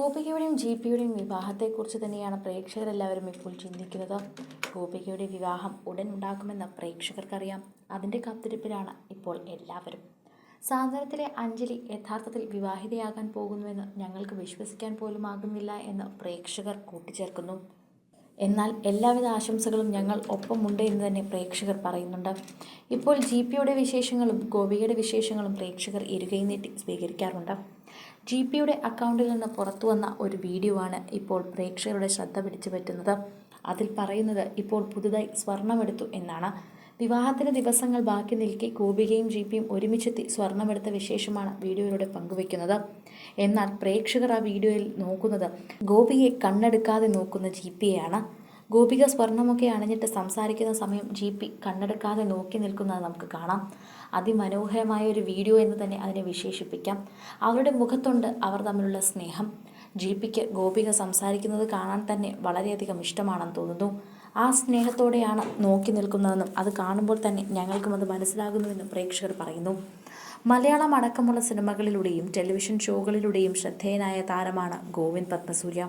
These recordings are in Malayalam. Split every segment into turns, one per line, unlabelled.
ഗോപികയുടെയും ജി പിയുടെയും വിവാഹത്തെക്കുറിച്ച് തന്നെയാണ് പ്രേക്ഷകരെല്ലാവരും ഇപ്പോൾ ചിന്തിക്കുന്നത്. ഗോപികയുടെ വിവാഹം ഉടൻ ഉണ്ടാക്കുമെന്ന് പ്രേക്ഷകർക്കറിയാം. അതിന്റെ കാത്തിരിപ്പിലാണ് ഇപ്പോൾ എല്ലാവരും. സാന്ത്വനത്തിലെ അഞ്ജലി യഥാർത്ഥത്തിൽ വിവാഹിതയാകാൻ പോകുന്നുവെന്ന് ഞങ്ങൾക്ക് വിശ്വസിക്കാൻ പോലും ആകുന്നില്ല എന്ന് പ്രേക്ഷകർ കൂട്ടിച്ചേർക്കുന്നു. എന്നാൽ എല്ലാവിധ ആശംസകളും ഞങ്ങൾ ഒപ്പമുണ്ട് എന്ന് തന്നെ പ്രേക്ഷകർ പറയുന്നുണ്ട്. ഇപ്പോൾ ജി പിയുടെ വിശേഷങ്ങളും ഗോപികയുടെ വിശേഷങ്ങളും പ്രേക്ഷകർ ഇരുകൈ നീട്ടി സ്വീകരിക്കാറുണ്ട്. ജി പിയുടെ അക്കൗണ്ടിൽ നിന്ന് പുറത്തു വന്ന ഒരു വീഡിയോ ആണ് ഇപ്പോൾ പ്രേക്ഷകരുടെ ശ്രദ്ധ പിടിച്ചു പറ്റുന്നത്. അതിൽ പറയുന്നത് ഇപ്പോൾ പുതുതായി സ്വർണമെടുത്തു എന്നാണ്. വിവാഹത്തിന് ദിവസങ്ങൾ ബാക്കി നിൽക്കി ഗോപികയും ജി പിയും ഒരുമിച്ചെത്തി സ്വർണമെടുത്ത വിശേഷമാണ് വീഡിയോയിലൂടെ പങ്കുവെക്കുന്നത് എന്നാൽ പ്രേക്ഷകർ ആ വീഡിയോയിൽ നോക്കുന്നത് ഗോപിയെ കണ്ണെടുക്കാതെ നോക്കുന്ന ജി പിയെയാണ്. ഗോപിക സ്വർണമൊക്കെ അണിഞ്ഞിട്ട് സംസാരിക്കുന്ന സമയം ജി പി കണ്ണെടുക്കാതെ നോക്കി നിൽക്കുന്നത് നമുക്ക് കാണാം. അതിമനോഹരമായ ഒരു വീഡിയോ എന്ന് തന്നെ അതിനെ വിശേഷിപ്പിക്കാം. അവരുടെ മുഖത്തുണ്ട് അവർ തമ്മിലുള്ള സ്നേഹം. ജി പിക്ക് ഗോപിക സംസാരിക്കുന്നത് കാണാൻ തന്നെ വളരെയധികം ഇഷ്ടമാണെന്ന് തോന്നുന്നു. ആ സ്നേഹത്തോടെയാണ് നോക്കി നിൽക്കുന്നതെന്നും അത് കാണുമ്പോൾ തന്നെ ഞങ്ങൾക്കും അത് മനസ്സിലാകുന്നുവെന്നും പ്രേക്ഷകർ പറയുന്നു. മലയാളം അടക്കമുള്ള സിനിമകളിലൂടെയും ടെലിവിഷൻ ഷോകളിലൂടെയും ശ്രദ്ധേയനായ താരമാണ് ഗോവിന്ദ് പത്മസൂര്യ.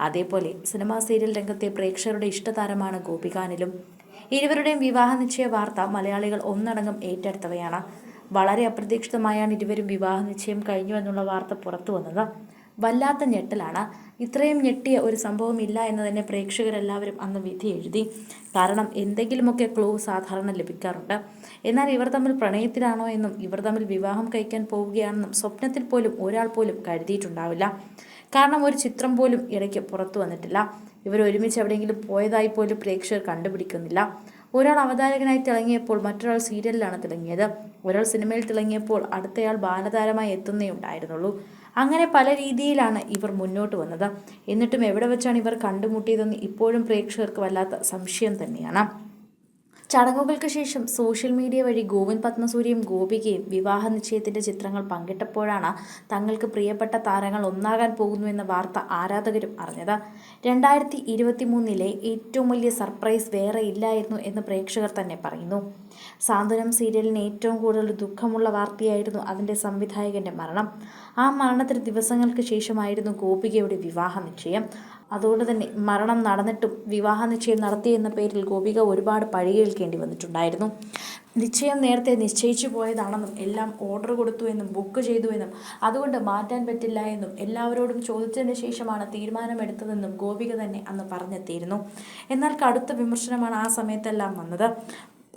അതേപോലെ സിനിമാ സീരിയൽ രംഗത്തെ പ്രേക്ഷകരുടെ ഇഷ്ടതാരമാണ് ഗോപികാനിലും. ഇരുവരുടെയും വിവാഹ നിശ്ചയ വാർത്ത മലയാളികൾ ഒന്നടങ്കം ഏറ്റെടുത്തവയാണ്. വളരെ അപ്രതീക്ഷിതമായാണ് ഇരുവരും വിവാഹ നിശ്ചയം കഴിഞ്ഞു എന്നുള്ള വാർത്ത പുറത്തു വന്നത് വല്ലാത്ത ഞെട്ടലാണ്. ഇത്രയും ഞെട്ടിയ ഒരു സംഭവം ഇല്ല എന്ന് തന്നെ പ്രേക്ഷകരെല്ലാവരും അന്ന് വിധി എഴുതി. കാരണം എന്തെങ്കിലുമൊക്കെ ക്ലൂ സാധാരണ ലഭിക്കാറുണ്ട്. എന്നാൽ ഇവർ തമ്മിൽ പ്രണയത്തിലാണോ എന്നും ഇവർ തമ്മിൽ വിവാഹം കഴിക്കാൻ പോവുകയാണെന്നും സ്വപ്നത്തിൽ പോലും ഒരാൾ പോലും കരുതിയിട്ടുണ്ടാവില്ല. കാരണം ഒരു ചിത്രം പോലും ഇടയ്ക്ക് പുറത്തു വന്നിട്ടില്ല. ഇവർ ഒരുമിച്ച് എവിടെയെങ്കിലും പോയതായി പോലും പ്രേക്ഷകർ കണ്ടുപിടിക്കുന്നില്ല. ഒരാൾ അവതാരകനായി തിളങ്ങിയപ്പോൾ മറ്റൊരാൾ സീരിയലിലാണ് തിളങ്ങിയത്. ഒരാൾ സിനിമയിൽ തിളങ്ങിയപ്പോൾ അടുത്തയാൾ ബാലതാരമായി എത്തുന്നേ ഉണ്ടായിരുന്നുള്ളൂ. അങ്ങനെ പല രീതിയിലാണ് ഇവർ മുന്നോട്ട് വന്നത്. എന്നിട്ടും എവിടെ വെച്ചാണ് ഇവർ കണ്ടുമുട്ടിയതെന്ന് ഇപ്പോഴും പ്രേക്ഷകർക്ക് വല്ലാത്ത സംശയം തന്നെയാണ്. ചടങ്ങുകൾക്ക് ശേഷം സോഷ്യൽ മീഡിയ വഴി ഗോവിന്ദ് പത്മസൂര്യയും ഗോപികയും വിവാഹ നിശ്ചയത്തിന്റെ ചിത്രങ്ങൾ പങ്കിട്ടപ്പോഴാണ് തങ്ങൾക്ക് പ്രിയപ്പെട്ട താരങ്ങൾ ഒന്നാകാൻ പോകുന്നുവെന്ന വാർത്ത ആരാധകരും അറിഞ്ഞത്. രണ്ടായിരത്തി ഇരുപത്തി മൂന്നിലെ ഏറ്റവും വലിയ സർപ്രൈസ് വേറെ ഇല്ലായിരുന്നു എന്ന് പ്രേക്ഷകർ തന്നെ പറയുന്നു. സാന്ത്വനം സീരിയലിന് ഏറ്റവും കൂടുതൽ ദുഃഖമുള്ള വാർത്തയായിരുന്നു അതിന്റെ സംവിധായകന്റെ മരണം. ആ മരണത്തിന് ദിവസങ്ങൾക്ക് ശേഷമായിരുന്നു ഗോപികയുടെ വിവാഹ നിശ്ചയം. അതുകൊണ്ട് തന്നെ മരണം നടന്നിട്ടും വിവാഹ നിശ്ചയം നടത്തി എന്ന പേരിൽ ഗോപിക ഒരുപാട് പഴികേൽക്കേണ്ടി വന്നിട്ടുണ്ടായിരുന്നു. നിശ്ചയം നേരത്തെ നിശ്ചയിച്ചു പോയതാണെന്നും എല്ലാം ഓർഡർ കൊടുത്തു എന്നും ബുക്ക് ചെയ്തു എന്നും അതുകൊണ്ട് മാറ്റാൻ പറ്റില്ല എന്നും എല്ലാവരോടും ചോദിച്ചതിന് ശേഷമാണ് തീരുമാനമെടുത്തതെന്നും ഗോപിക തന്നെ അന്ന് പറഞ്ഞെത്തിയിരുന്നു. എന്നാൽ കടുത്ത വിമർശനമാണ് ആ സമയത്തെല്ലാം വന്നത്.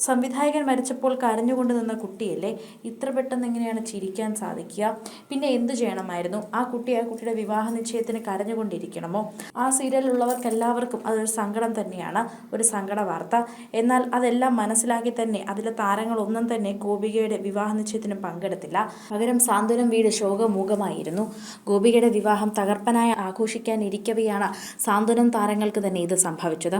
സംവിധായകൻ മരിച്ചപ്പോൾ കരഞ്ഞുകൊണ്ട് നിന്ന കുട്ടിയല്ലേ? ഇത്ര പെട്ടെന്ന് എങ്ങനെയാണ് ചിരിക്കാൻ സാധിക്കുക? പിന്നെ എന്ത് ചെയ്യണമായിരുന്നു? ആ കുട്ടി ആ കുട്ടിയുടെ വിവാഹ നിശ്ചയത്തിന് കരഞ്ഞുകൊണ്ടിരിക്കണമോ? ആ സീരിയലിലുള്ളവർക്ക് എല്ലാവർക്കും അതൊരു സങ്കടം തന്നെയാണ് ഒരു സങ്കട വാർത്ത. എന്നാൽ അതെല്ലാം മനസ്സിലാക്കി തന്നെ അതിലെ താരങ്ങളൊന്നും തന്നെ ഗോപികയുടെ വിവാഹ നിശ്ചയത്തിന് പങ്കെടുത്തില്ല. പകരം സാന്ത്വനം വീട് ശോകമൂകമായിരുന്നു. ഗോപികയുടെ വിവാഹം തകർപ്പനായി ആഘോഷിക്കാനിരിക്കവെയാണ് സാന്ത്വനം താരങ്ങൾക്ക് തന്നെ ഇത് സംഭവിച്ചത്.